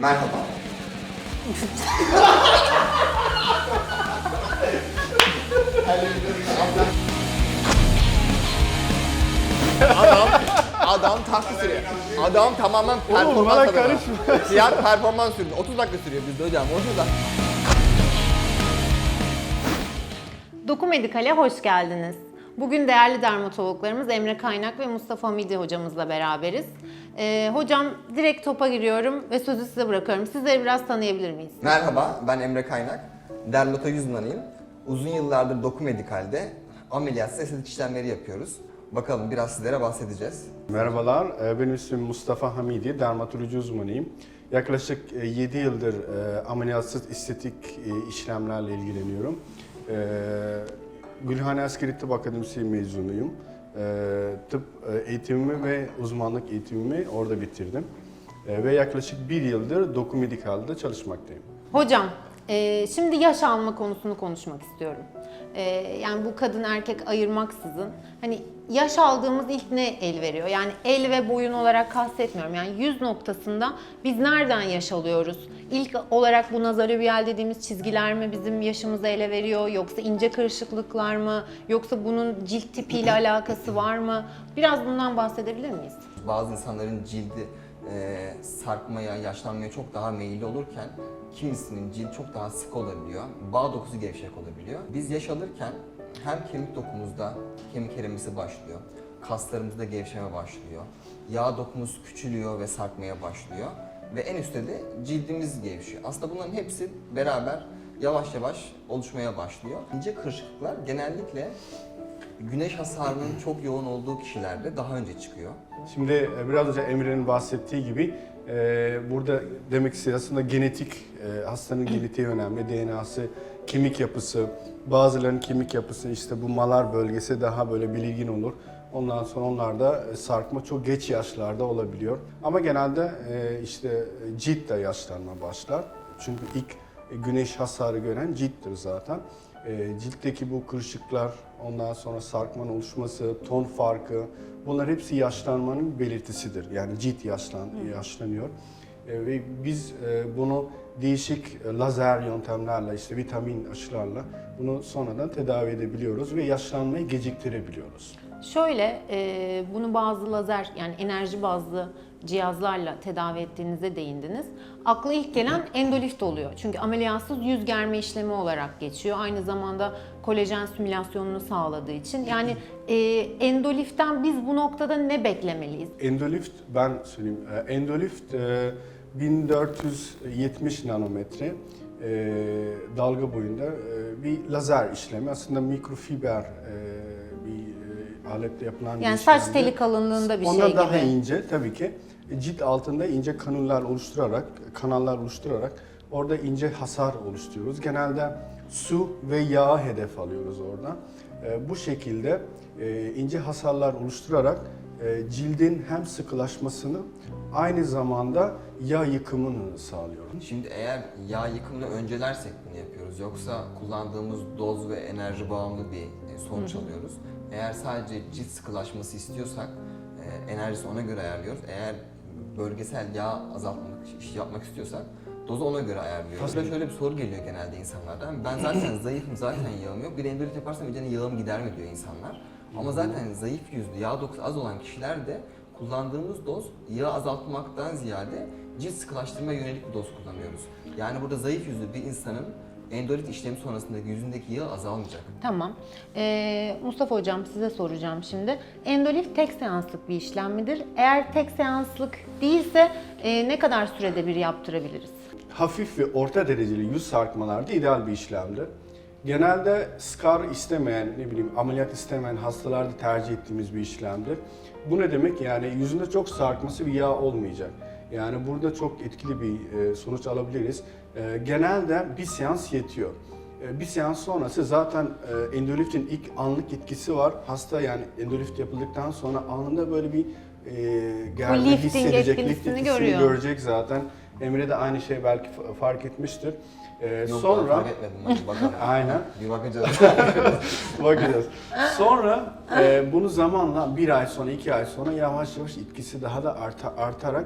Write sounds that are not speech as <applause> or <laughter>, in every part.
Merhaba. adam adam taksi sürüyor. Adam tamamen performans bana adamı. Fiyat performans sürüyor. 30 dakika sürüyor bizde hocam. 30 dakika. Doku Medikal'e hoş geldiniz. Bugün değerli dermatologlarımız Emre Kaynak ve Mustafa Midi hocamızla beraberiz. Ee, hocam direkt topa giriyorum ve sözü size bırakıyorum. Sizleri biraz tanıyabilir miyiz? Merhaba, ben Emre Kaynak. Dermatoloji uzmanıyım. Uzun yıllardır Doku Medikal'de ameliyatsız estetik işlemleri yapıyoruz. Bakalım biraz sizlere bahsedeceğiz. Merhabalar, e, benim ismim Mustafa Hamidi, dermatoloji uzmanıyım. Yaklaşık 7 yıldır e, ameliyatsız estetik e, işlemlerle ilgileniyorum. Gülhane Askeri Tıp Akademisi mezunuyum. E, Tıp eğitimimi ve uzmanlık eğitimimi orada bitirdim. E, Ve yaklaşık bir yıldır Doku Medical'da çalışmaktayım. Hocam, e, şimdi yaş alma konusunu konuşmak istiyorum. E, yani bu kadın erkek ayırmaksızın hani yaş aldığımız ilk ne el veriyor? Yani el ve boyun olarak kastetmiyorum. Yani yüz noktasında biz nereden yaş alıyoruz? İlk olarak bu nazolabiyal dediğimiz çizgiler mi bizim yaşımızı ele veriyor? Yoksa ince kırışıklıklar mı? Yoksa bunun cilt tipiyle alakası var mı? Biraz bundan bahsedebilir miyiz? Bazı insanların cildi e, sarkmaya, yaşlanmaya çok daha meyilli olurken kimisinin cildi çok daha sık olabiliyor. Bağ dokusu gevşek olabiliyor. Biz yaş alırken hem kemik dokumuzda kemik erimesi başlıyor, kaslarımızda gevşeme başlıyor, yağ dokumuz küçülüyor ve sarkmaya başlıyor ve en üstte de cildimiz gevşiyor. Aslında bunların hepsi beraber yavaş yavaş oluşmaya başlıyor. İnce kırışıklıklar genellikle güneş hasarının çok yoğun olduğu kişilerde daha önce çıkıyor. Şimdi e, biraz önce Emre'nin bahsettiği gibi e, burada demek istediği aslında genetik, e, hastanın genetiği önemli, DNA'sı, kemik yapısı, bazılarının kemik yapısı işte bu malar bölgesi daha böyle belirgin olur. Ondan sonra onlarda e, sarkma çok geç yaşlarda olabiliyor. Ama genelde e, işte cilt de yaşlanma başlar. Çünkü ilk e, güneş hasarı gören cilttir zaten. E, ciltteki bu kırışıklar, ondan sonra sarkmanın oluşması, ton farkı, bunlar hepsi yaşlanmanın belirtisidir. Yani cilt yaşlan, yaşlanıyor. E, ve biz e, bunu değişik e, lazer yöntemlerle, işte vitamin aşılarla bunu sonradan tedavi edebiliyoruz ve yaşlanmayı geciktirebiliyoruz. Şöyle, e, bunu bazı lazer yani enerji bazlı cihazlarla tedavi ettiğinize değindiniz. Akla ilk gelen endolift oluyor. Çünkü ameliyatsız yüz germe işlemi olarak geçiyor. Aynı zamanda kolajen simülasyonunu sağladığı için. Yani e, endoliften biz bu noktada ne beklemeliyiz? Endolift ben söyleyeyim. e, Endolift e, 1470 nanometre e, dalga boyunda e, bir lazer işlemi. Aslında mikrofiber e, bir e, aletle yapılan bir Yani saç teli kalınlığında bir Ondan şey daha gibi. ince tabii ki. Cilt altında ince kanallar oluşturarak, kanallar oluşturarak orada ince hasar oluşturuyoruz. Genelde su ve yağ hedef alıyoruz orada. E, bu şekilde e, ince hasarlar oluşturarak e, cildin hem sıkılaşmasını aynı zamanda yağ yıkımını sağlıyoruz. Şimdi eğer yağ yıkımını öncelersek bunu yapıyoruz. Yoksa kullandığımız doz ve enerji bağımlı bir e, sonuç alıyoruz. Eğer sadece cilt sıkılaşması istiyorsak e, enerjisi ona göre ayarlıyoruz. Eğer bölgesel yağ azaltmak iş yapmak istiyorsak dozu ona göre ayarlıyoruz. Aslında şöyle bir soru geliyor genelde insanlardan. Ben zaten <clears throat> zayıfım, zaten yağım yok. Bir endolit yaparsam iyice yağım gider mi diyor insanlar. Ama zaten zayıf yüzlü, yağ dokusu az olan kişiler de kullandığımız doz yağ azaltmaktan ziyade cilt sıkılaştırma yönelik bir doz kullanıyoruz. Yani burada zayıf yüzlü bir insanın endolit işlemi sonrasındaki yüzündeki yağ azalmayacak. Tamam. Ee, Mustafa Hocam size soracağım şimdi. Endolift tek seanslık bir işlem midir? Eğer tek seanslık değilse e, ne kadar sürede bir yaptırabiliriz? hafif ve orta dereceli yüz sarkmalarda ideal bir işlemdir. Genelde scar istemeyen, ne bileyim ameliyat istemeyen hastalarda tercih ettiğimiz bir işlemdir. Bu ne demek? Yani yüzünde çok sarkması bir yağ olmayacak. Yani burada çok etkili bir e, sonuç alabiliriz. E, Genelde bir seans yetiyor. E, Bir seans sonrası zaten e, endoliftin ilk anlık etkisi var. Hasta yani endolift yapıldıktan sonra anında böyle bir e, germe lifting hissedecek, lift etkisini görüyor. görecek zaten. Emre de aynı şey belki fa- fark etmiştir. Ee, Yok sonra fark etmedim hadi bakalım. <laughs> aynen Bir bakacağız. <laughs> bakacağız. Sonra e, bunu zamanla bir ay sonra, iki ay sonra yavaş yavaş etkisi daha da arta, artarak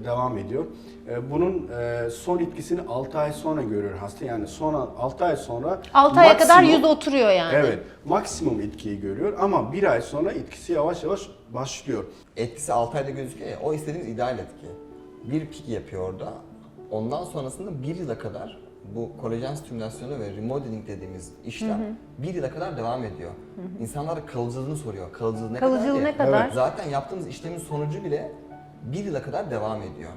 e, devam ediyor. E, bunun e, son etkisini 6 ay sonra görüyor hasta. Yani sonra 6 ay sonra 6 aya kadar maksimum- yüz oturuyor yani. Evet, maksimum etkiyi görüyor ama bir ay sonra etkisi yavaş yavaş başlıyor. Etkisi 6 ayda gözüküyor ya, o istediğimiz ideal etki. Bir pik yapıyor orada. Ondan sonrasında bir yıla kadar bu kolajen stimülasyonu ve remodeling dediğimiz işlem bir yıla kadar devam ediyor. İnsanlar kalıcılığını soruyor. Kalıcılığı ne Kalıcılığı kadar? ne kadar? Evet. Zaten yaptığımız işlemin sonucu bile bir yıla kadar devam ediyor.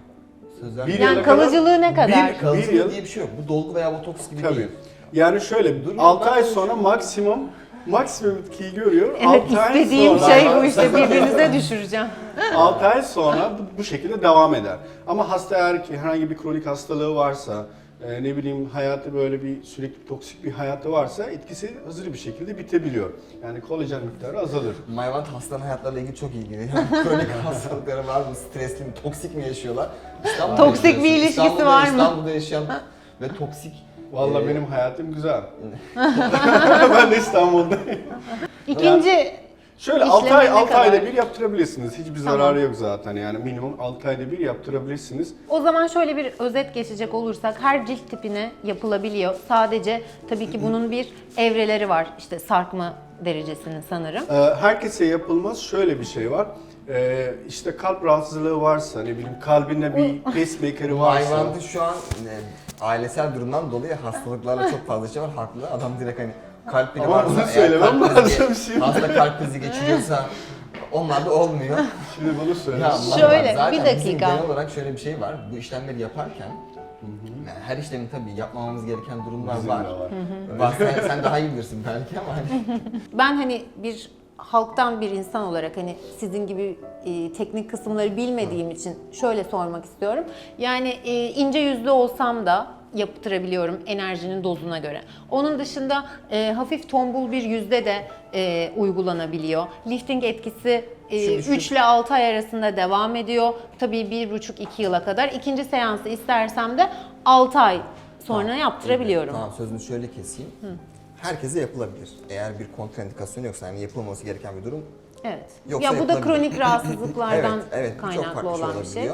Sözler Bir Yani yıla kadar- kalıcılığı ne kadar? Bir, Kalıcılığı bir yıl, diye bir şey yok. Bu dolgu veya botoks gibi tabii. değil. Yani şöyle Dur, 6 ben ay sonra maksimum maksimum etkiyi görüyor. Evet Altı ay istediğim sonra- şey bu işte birbirinize düşüreceğim. <laughs> 6 ay sonra bu, bu şekilde devam eder. Ama hasta eğer ki herhangi bir kronik hastalığı varsa, e, ne bileyim hayatı böyle bir sürekli toksik bir hayatı varsa etkisi hızlı bir şekilde bitebiliyor. Yani kolajen miktarı azalır. Mayvant hastaların hayatlarıyla ilgili çok ilgili. Yani <laughs> kronik hastalıkları var mı, stresli mi, toksik mi yaşıyorlar? İstanbul'da Toksik bir yaşıyorsun. ilişkisi İstanbul'da- var mı? İstanbul'da yaşayan ve toksik Vallahi Ee, benim hayatım güzel. <laughs> ben de İstanbul'dayım. İkinci Şöyle 6 ay İşlemi ne 6 ayda kadar? bir yaptırabilirsiniz. Hiçbir Tamam. zararı yok zaten. Yani minimum 6 ayda bir yaptırabilirsiniz. O zaman şöyle bir özet geçecek olursak her cilt tipine yapılabiliyor. Sadece tabii ki bunun bir evreleri var. İşte sarkma derecesinin sanırım. Ee, herkese yapılmaz. Şöyle bir şey var. Ee, işte kalp rahatsızlığı varsa, ne bileyim kalbinde bir pacemaker'ı varsa. Mayvant'ı şu an e, ailesel durumdan dolayı hastalıklarla çok fazla şey var. Haklı. Adam direkt hani kalp bile Ama varsa, bunu eğer söylemem kalp krizi- lazım şimdi. Hasta kalp krizi geçiriyorsa onlar da olmuyor. Şimdi bunu söyle. Ya Şöyle, zaten bir Bizim dakika. genel olarak şöyle bir şey var. Bu işlemleri yaparken yani her işlemin tabii yapmamamız gereken durumlar Bizim var. de var. Var. Sen, sen daha iyi bilirsin belki ama hani Ben hani bir halktan bir insan olarak hani sizin gibi e, teknik kısımları bilmediğim için şöyle sormak istiyorum. Yani e, ince yüzlü olsam da yaptırabiliyorum enerjinin dozuna göre. Onun dışında e, hafif tombul bir yüzde de e, uygulanabiliyor. Lifting etkisi Şimdi şu- 3 ile 6 ay arasında devam ediyor. Tabii 1,5-2 yıla kadar. İkinci seansı istersem de 6 ay sonra yaptırabiliyorum. Tamam sözünü şöyle keseyim. Herkese yapılabilir. Eğer bir kontraindikasyonu yoksa yani yapılması gereken bir durum Evet. Yoksa ya bu da kronik <clears throat> rahatsızlıklardan evet, evet, kaynaklı farklı olan bir şey. Ee,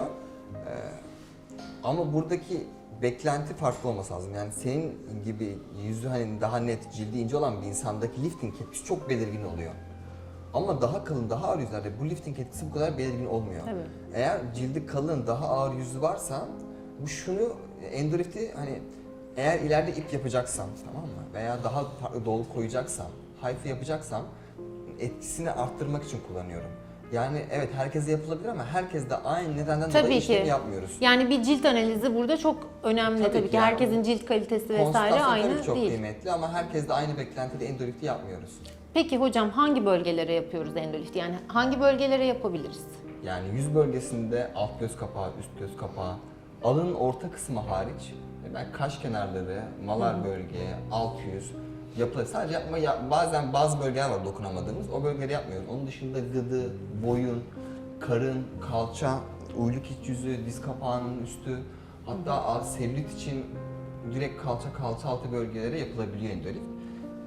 ama buradaki beklenti farklı olması lazım. Yani senin gibi yüzü hani daha net, cildi ince olan bir insandaki lifting etkisi çok belirgin oluyor. Ama daha kalın, daha ağır yüzlerde bu lifting etkisi bu kadar belirgin olmuyor. Tabii. Eğer cildi kalın, daha ağır yüzü varsa bu şunu endorifti hani eğer ileride ip yapacaksam tamam mı? Veya daha farklı dolgu koyacaksam, hyphy yapacaksam etkisini arttırmak için kullanıyorum. Yani evet herkese yapılabilir ama herkes de aynı nedenden Tabii dolayı ki. işlemi yapmıyoruz. Yani bir cilt analizi burada çok önemli tabii, Tabii ki. ki yani. Herkesin cilt kalitesi vesaire Konsültasyon tabii aynı çok değil. kıymetli ama herkes de aynı beklentide endorifti yapmıyoruz. Peki hocam hangi bölgelere yapıyoruz endolift? Yani hangi bölgelere yapabiliriz? Yani yüz bölgesinde alt göz kapağı, üst göz kapağı, alının orta kısmı hariç e, ben kaş kenarları, malar bölge, alt yüz yapılır. Sadece yapma ya, bazen bazı bölgeler var dokunamadığımız. O bölgeleri yapmıyoruz. Onun dışında gıdı, boyun, karın, kalça, uyluk iç yüzü, diz kapağının üstü, hatta selülit için direkt kalça kalça altı bölgelere yapılabiliyor endolift.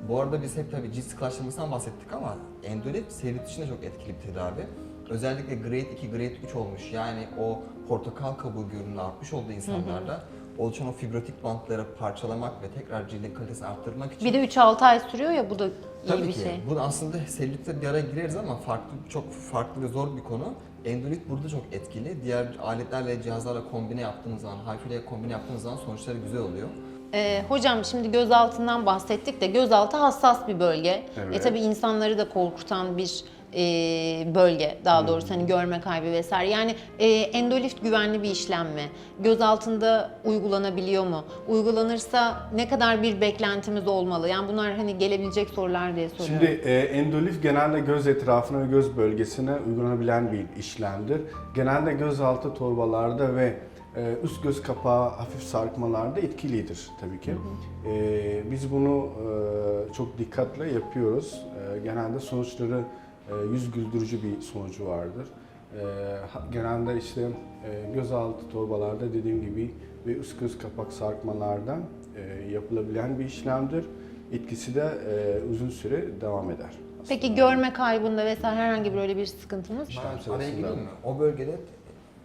Bu arada biz hep tabii cilt sıkılaştırmasından bahsettik ama endolift selülit için de çok etkili bir tedavi. Özellikle grade 2, grade 3 olmuş yani o portakal kabuğu görünümü artmış olduğu insanlarda oluşan o fibrotik bantları parçalamak ve tekrar cildin kalitesini arttırmak için Bir de 3-6 ay sürüyor ya bu da iyi Tabii bir ki. şey. Bu aslında selülitte bir ara gireriz ama farklı çok farklı ve zor bir konu. Endolit burada çok etkili. Diğer aletlerle, cihazlarla kombine yaptığımız zaman, HIFI kombine yaptığımız zaman sonuçları güzel oluyor. Ee, hocam şimdi gözaltından bahsettik de gözaltı hassas bir bölge. Evet. E tabii insanları da korkutan bir e, bölge daha doğrusu hani görme kaybı vesaire. Yani e, endolift güvenli bir işlem mi? Göz altında uygulanabiliyor mu? Uygulanırsa ne kadar bir beklentimiz olmalı? Yani bunlar hani gelebilecek sorular diye soruyorum. Şimdi e, endolif genelde göz etrafına ve göz bölgesine uygulanabilen bir işlemdir. Genelde gözaltı torbalarda ve e, üst göz kapağı hafif sarkmalarda etkilidir tabii ki. E, biz bunu e, çok dikkatle yapıyoruz. E, genelde sonuçları yüz güldürücü bir sonucu vardır. ha- genelde işte e, gözaltı torbalarda dediğim gibi ve üst göz kapak sarkmalarda e, yapılabilen bir işlemdir. Etkisi de e, uzun süre devam eder. Peki görme kaybında vesaire herhangi bir öyle bir sıkıntımız? İşlem Ben araya sırasında. gireyim mi? O bölgede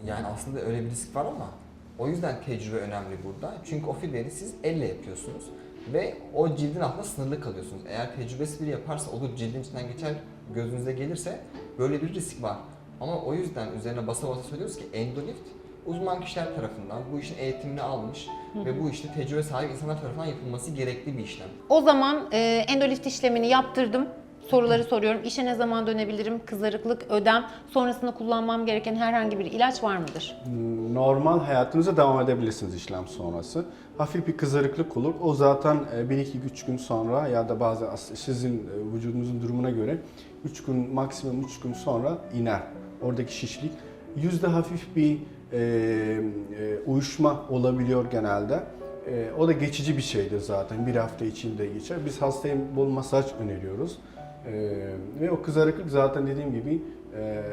yani aslında öyle bir risk var ama o yüzden tecrübe önemli burada. Çünkü o filleri siz elle yapıyorsunuz ve o cildin altında sınırlı kalıyorsunuz. Eğer tecrübesi biri yaparsa olur cildin içinden geçer gözünüze gelirse böyle bir risk var. Ama o yüzden üzerine basa basa söylüyoruz ki endolift uzman kişiler tarafından bu işin eğitimini almış ve bu işte tecrübe sahibi insanlar tarafından yapılması gerekli bir işlem. O zaman e, endolift işlemini yaptırdım. Soruları soruyorum. İşe ne zaman dönebilirim? Kızarıklık, ödem, sonrasında kullanmam gereken herhangi bir ilaç var mıdır? Normal hayatınıza devam edebilirsiniz işlem sonrası. Hafif bir kızarıklık olur. O zaten 1-2-3 gün sonra ya da bazen sizin e, vücudunuzun durumuna göre 3 gün maksimum 3 gün sonra iner. Oradaki şişlik. Yüzde hafif bir e, e, uyuşma olabiliyor genelde. E, o da geçici bir şeydir zaten. Bir hafta içinde geçer. Biz hastaya bol masaj öneriyoruz. E, ve o kızarıklık zaten dediğim gibi e,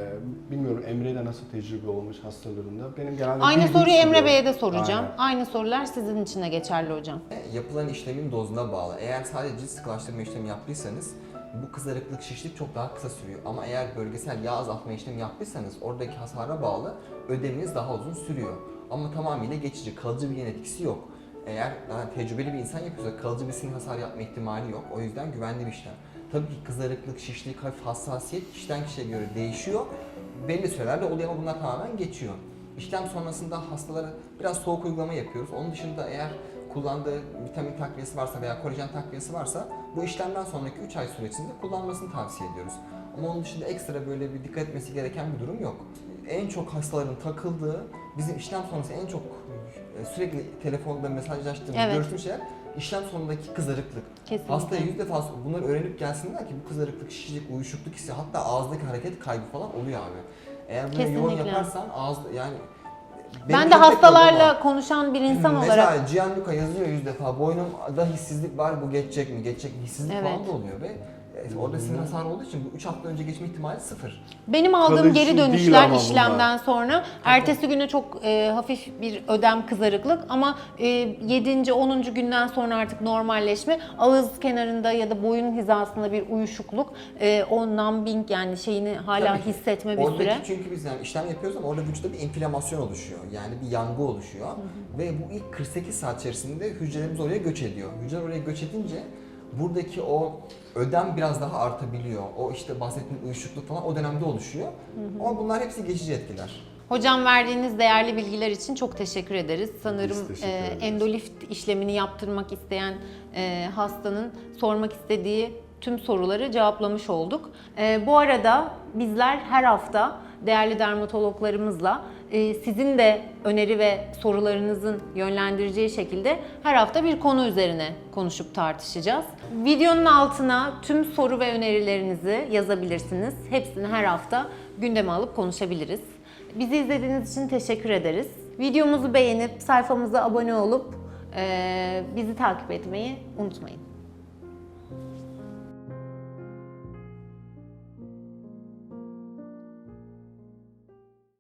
bilmiyorum Emre'yle nasıl tecrübe olmuş hastalarında. Benim genelde Aynı soruyu Emre sürüyor. Bey'e de soracağım. Aynen. Aynı sorular sizin için de geçerli hocam. Yapılan işlemin dozuna bağlı. Eğer sadece cilt sıkılaştırma işlemi yaptıysanız bu kızarıklık, şişlik çok daha kısa sürüyor. Ama eğer bölgesel yağ azaltma işlemi yaptıysanız oradaki hasara bağlı ödeminiz daha uzun sürüyor. Ama tamamıyla geçici, kalıcı bir yan etkisi yok. Eğer daha tecrübeli bir insan yapıyorsa kalıcı bir sinir hasar yapma ihtimali yok. O yüzden güvenli bir işlem. Tabii ki kızarıklık, şişlik, hafif hassasiyet kişiden kişiye göre değişiyor. Belli sürelerde oluyor ama bunlar tamamen geçiyor. İşlem sonrasında hastalara biraz soğuk uygulama yapıyoruz. Onun dışında eğer kullandığı vitamin takviyesi varsa veya kolajen takviyesi varsa bu işlemden sonraki 3 ay süresinde kullanmasını tavsiye ediyoruz. Ama onun dışında ekstra böyle bir dikkat etmesi gereken bir durum yok. En çok hastaların takıldığı, bizim işlem sonrası en çok sürekli telefonda mesajlaştığımız, Evet. görüştüğümüz şeyler işlem sonundaki kızarıklık. Kesinlikle. Hastaya yüz defa bunları öğrenip gelsinler ki bu kızarıklık, şişlik, uyuşukluk hissi hatta ağızdaki hareket kaybı falan oluyor abi. Eğer bunu yoğun yaparsan ağız yani Ben de hastalarla konuşan bir insan Mesela olarak Gianluca yazıyor yüz defa boynumda hissizlik var bu geçecek mi geçecek mi hissizlik Evet. falan da oluyor ve e, orada sinir hasarı olduğu için bu 3 hafta önce geçme ihtimali sıfır. benim aldığım Kalıcı geri değil dönüşler ama bunlar. işlemden sonra ertesi güne çok e, hafif bir ödem kızarıklık ama e, 7. 10. günden sonra artık normalleşme ağız kenarında ya da boyun hizasında bir uyuşukluk e, o numbing yani şeyini hala Tabii ki. hissetme bir Oradaki süre. çünkü biz yani işlem yapıyoruz ama orada vücutta bir inflamasyon oluşuyor. Yani bir yangı oluşuyor. Ve bu ilk 48 saat içerisinde hücrelerimiz oraya göç ediyor. Hücreler oraya göç edince buradaki o ödem biraz daha artabiliyor. O işte bahsettiğim uyuşukluk falan o dönemde oluşuyor. Ama bunlar hepsi geçici etkiler. Hocam verdiğiniz değerli bilgiler için çok teşekkür ederiz. Sanırım teşekkür e, endolift işlemini yaptırmak isteyen e, hastanın sormak istediği tüm soruları cevaplamış olduk. E, bu arada bizler her hafta değerli dermatologlarımızla e, sizin de öneri ve sorularınızın yönlendireceği şekilde her hafta bir konu üzerine konuşup tartışacağız. Videonun altına tüm soru ve önerilerinizi yazabilirsiniz. Hepsini her hafta gündeme alıp konuşabiliriz. Bizi izlediğiniz için teşekkür ederiz. Videomuzu beğenip sayfamıza abone olup eee, bizi takip etmeyi unutmayın.